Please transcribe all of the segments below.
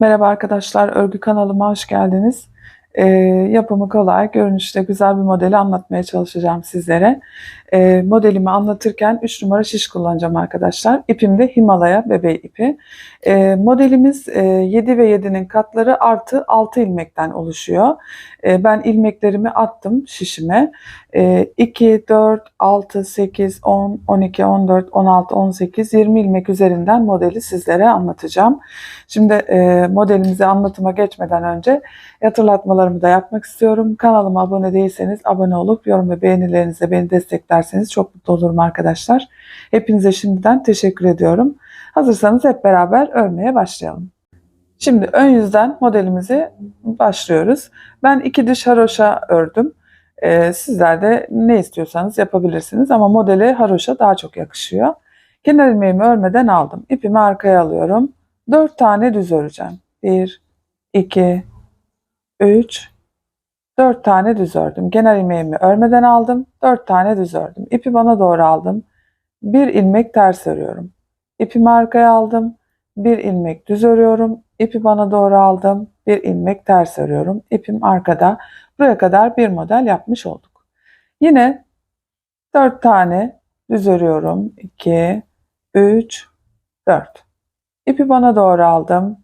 Merhaba arkadaşlar, örgü kanalıma hoş geldiniz. Ee, yapımı kolay, görünüşte güzel bir modeli anlatmaya çalışacağım sizlere. Ee, modelimi anlatırken 3 numara şiş kullanacağım arkadaşlar. İpim de Himalaya bebeği ipi. Ee, modelimiz e, 7 ve 7'nin katları artı 6 ilmekten oluşuyor. Ee, ben ilmeklerimi attım şişime. Ee, 2, 4, 6, 8, 10, 12, 14, 16, 18, 20 ilmek üzerinden modeli sizlere anlatacağım. Şimdi e, modelimizi anlatıma geçmeden önce hatırlatmalarımı da yapmak istiyorum. Kanalıma abone değilseniz abone olup yorum ve beğenilerinizle beni desteklerseniz çok mutlu olurum arkadaşlar. Hepinize şimdiden teşekkür ediyorum. Hazırsanız hep beraber örmeye başlayalım. Şimdi ön yüzden modelimizi başlıyoruz. Ben iki diş haroşa ördüm. Ee, sizler de ne istiyorsanız yapabilirsiniz ama modeli haroşa daha çok yakışıyor. Kenar ilmeğimi örmeden aldım. İpimi arkaya alıyorum. 4 tane düz öreceğim. 1, 2, 3, 4 tane düz ördüm. Kenar ilmeğimi örmeden aldım. 4 tane düz ördüm. İpi bana doğru aldım. Bir ilmek ters örüyorum. İpimi arkaya aldım. Bir ilmek düz örüyorum. İpi bana doğru aldım. Bir ilmek ters örüyorum. İpim arkada. Buraya kadar bir model yapmış olduk. Yine 4 tane düz örüyorum. 2, 3, 4. İpi bana doğru aldım.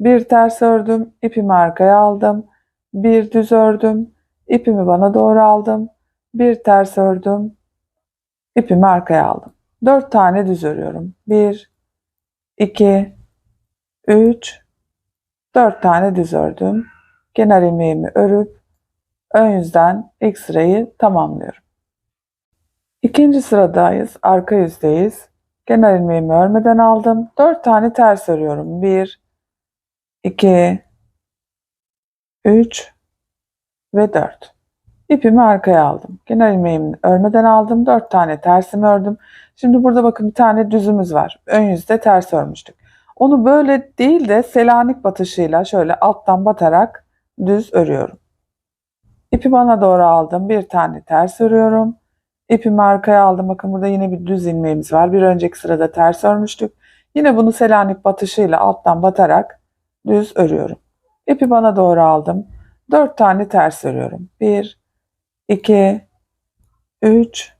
Bir ters ördüm. ipimi arkaya aldım. Bir düz ördüm. ipimi bana doğru aldım. Bir ters ördüm. ipimi arkaya aldım. Dört tane düz örüyorum. Bir, iki, üç, dört tane düz ördüm. Kenar ilmeğimi örüp ön yüzden ilk sırayı tamamlıyorum. İkinci sıradayız. Arka yüzdeyiz. Kenar ilmeğimi örmeden aldım. 4 tane ters örüyorum. 1 2 3 ve 4. İpimi arkaya aldım. Kenar ilmeğimi örmeden aldım. 4 tane tersimi ördüm. Şimdi burada bakın bir tane düzümüz var. Ön yüzde ters örmüştük. Onu böyle değil de selanik batışıyla şöyle alttan batarak düz örüyorum. İpi bana doğru aldım. Bir tane ters örüyorum. İpimi arkaya aldım. Bakın burada yine bir düz ilmeğimiz var. Bir önceki sırada ters örmüştük. Yine bunu selanik batışıyla alttan batarak düz örüyorum. İpi bana doğru aldım. 4 tane ters örüyorum. 1, 2, 3,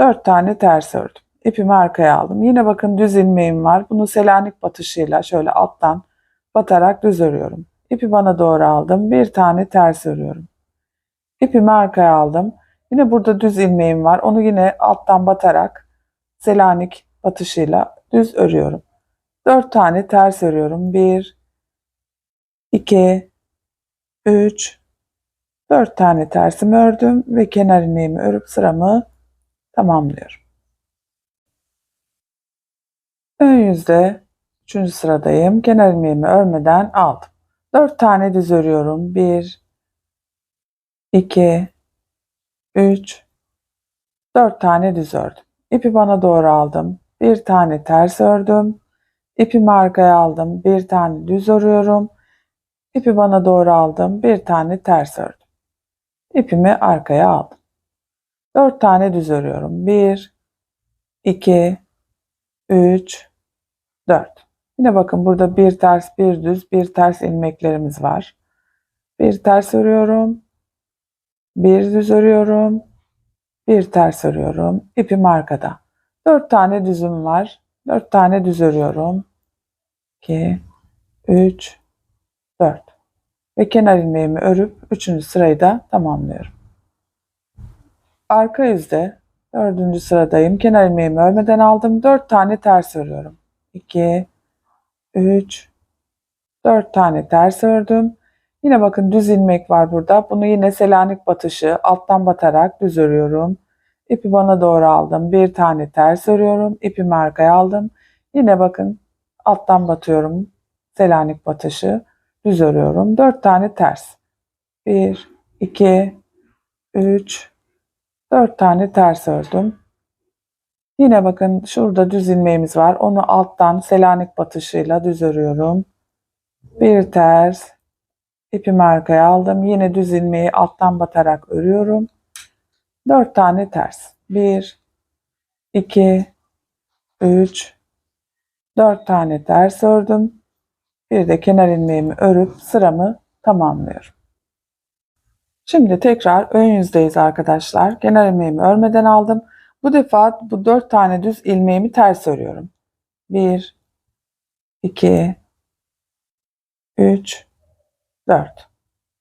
4 tane ters ördüm. İpimi arkaya aldım. Yine bakın düz ilmeğim var. Bunu selanik batışıyla şöyle alttan batarak düz örüyorum. İpi bana doğru aldım. Bir tane ters örüyorum. İpimi arkaya aldım. Yine burada düz ilmeğim var. Onu yine alttan batarak selanik batışıyla düz örüyorum. 4 tane ters örüyorum. 1 2 3 4 tane tersimi ördüm ve kenar ilmeğimi örüp sıramı tamamlıyorum. Ön yüzde 3. sıradayım. Kenar ilmeğimi örmeden aldım. 4 tane düz örüyorum. 1 2 3 4 tane düz ördüm. İpi bana doğru aldım. Bir tane ters ördüm. İpimi arkaya aldım. Bir tane düz örüyorum. İpi bana doğru aldım. Bir tane ters ördüm. İpimi arkaya aldım. 4 tane düz örüyorum. 1 2 3 4. Yine bakın burada bir ters, bir düz, bir ters ilmeklerimiz var. Bir ters örüyorum. Bir düz örüyorum. Bir ters örüyorum. İpim arkada. Dört tane düzüm var. Dört tane düz örüyorum. 2, 3, 4. Ve kenar ilmeğimi örüp üçüncü sırayı da tamamlıyorum. Arka yüzde dördüncü sıradayım. Kenar ilmeğimi örmeden aldım. Dört tane ters örüyorum. 2, 3, 4 tane ters ördüm. Yine bakın düz ilmek var burada. Bunu yine selanik batışı alttan batarak düz örüyorum. İpi bana doğru aldım. Bir tane ters örüyorum. İpimi arkaya aldım. Yine bakın alttan batıyorum. Selanik batışı düz örüyorum. 4 tane ters. 1, 2, 3, 4 tane ters ördüm. Yine bakın şurada düz ilmeğimiz var. Onu alttan selanik batışıyla düz örüyorum. Bir ters, ipimi arkaya aldım. Yine düz ilmeği alttan batarak örüyorum. 4 tane ters. 1 2 3 4 tane ters ördüm. Bir de kenar ilmeğimi örüp sıramı tamamlıyorum. Şimdi tekrar ön yüzdeyiz arkadaşlar. Kenar ilmeğimi örmeden aldım. Bu defa bu dört tane düz ilmeğimi ters örüyorum. 1 2 3 4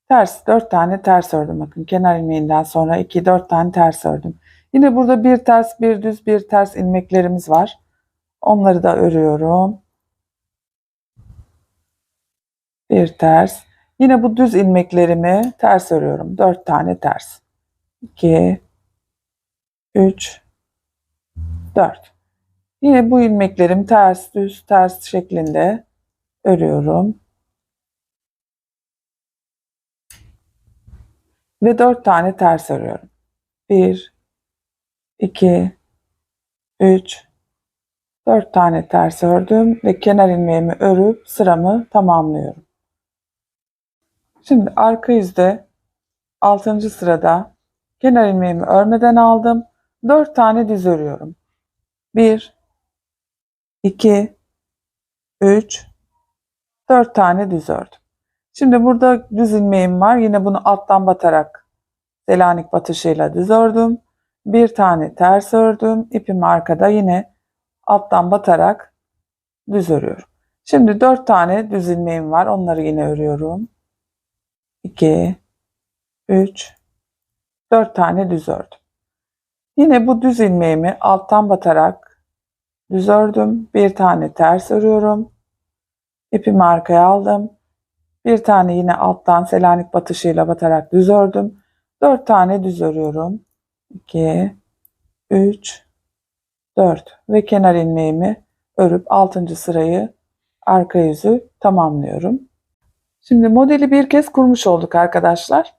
Ters 4 tane ters ördüm bakın kenar ilmeğinden sonra 2 4 tane ters ördüm. Yine burada bir ters bir düz bir ters ilmeklerimiz var. Onları da örüyorum. Bir ters. Yine bu düz ilmeklerimi ters örüyorum. 4 tane ters. 2 3 4. Yine bu ilmeklerim ters düz ters şeklinde örüyorum. Ve 4 tane ters örüyorum. 1 2 3 4 tane ters ördüm ve kenar ilmeğimi örüp sıramı tamamlıyorum. Şimdi arka yüzde 6. sırada kenar ilmeğimi örmeden aldım. 4 tane düz örüyorum. 1 2 3 4 tane düz ördüm. Şimdi burada düz ilmeğim var. Yine bunu alttan batarak Selanik batışıyla düz ördüm. Bir tane ters ördüm. İpimi arkada yine alttan batarak düz örüyorum. Şimdi 4 tane düz ilmeğim var. Onları yine örüyorum. 2 3 4 tane düz ördüm. Yine bu düz ilmeğimi alttan batarak düz ördüm. Bir tane ters örüyorum. İpimi arkaya aldım. Bir tane yine alttan Selanik batışıyla batarak düz ördüm. 4 tane düz örüyorum. 2 3 4 ve kenar ilmeğimi örüp 6. sırayı arka yüzü tamamlıyorum. Şimdi modeli bir kez kurmuş olduk arkadaşlar.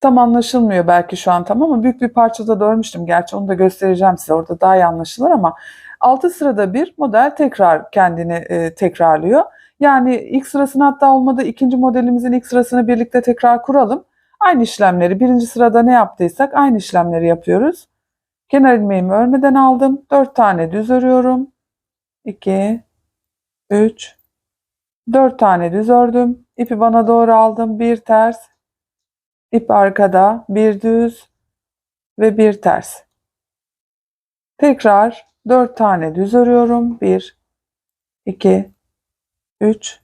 Tam anlaşılmıyor belki şu an tam ama büyük bir parçada da örmüştüm. Gerçi onu da göstereceğim size. Orada daha iyi anlaşılır ama 6 sırada bir model tekrar kendini e, tekrarlıyor. Yani ilk sırasını hatta olmadı ikinci modelimizin ilk sırasını birlikte tekrar kuralım. Aynı işlemleri birinci sırada ne yaptıysak aynı işlemleri yapıyoruz. Kenar ilmeğimi örmeden aldım. 4 tane düz örüyorum. 2 3 4 tane düz ördüm. İpi bana doğru aldım. Bir ters. ip arkada. Bir düz ve bir ters. Tekrar 4 tane düz örüyorum. 1 2 3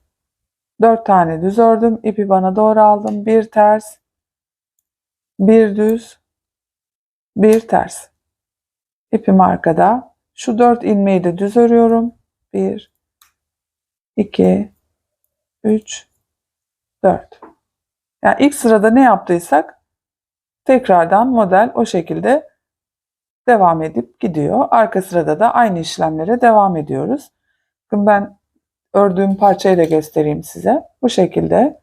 4 tane düz ördüm. İpi bana doğru aldım. Bir ters. Bir düz. Bir ters. İpim arkada. Şu 4 ilmeği de düz örüyorum. 1 2 3 4. Yani ilk sırada ne yaptıysak tekrardan model o şekilde devam edip gidiyor. Arka sırada da aynı işlemlere devam ediyoruz. Bakın ben ördüğüm parçayı da göstereyim size. Bu şekilde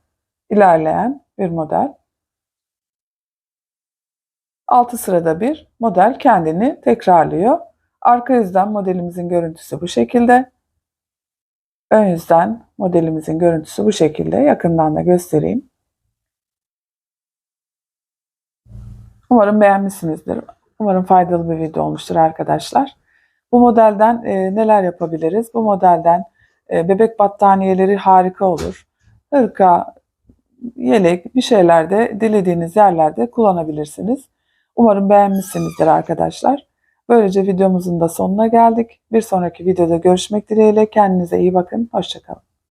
ilerleyen bir model. 6 sırada bir model kendini tekrarlıyor. Arka yüzden modelimizin görüntüsü bu şekilde. Ön yüzden modelimizin görüntüsü bu şekilde. Yakından da göstereyim. Umarım beğenmişsinizdir. Umarım faydalı bir video olmuştur arkadaşlar. Bu modelden e, neler yapabiliriz? Bu modelden e, bebek battaniyeleri harika olur. Hırka, yelek bir şeylerde dilediğiniz yerlerde kullanabilirsiniz. Umarım beğenmişsinizdir arkadaşlar. Böylece videomuzun da sonuna geldik. Bir sonraki videoda görüşmek dileğiyle. Kendinize iyi bakın. Hoşçakalın.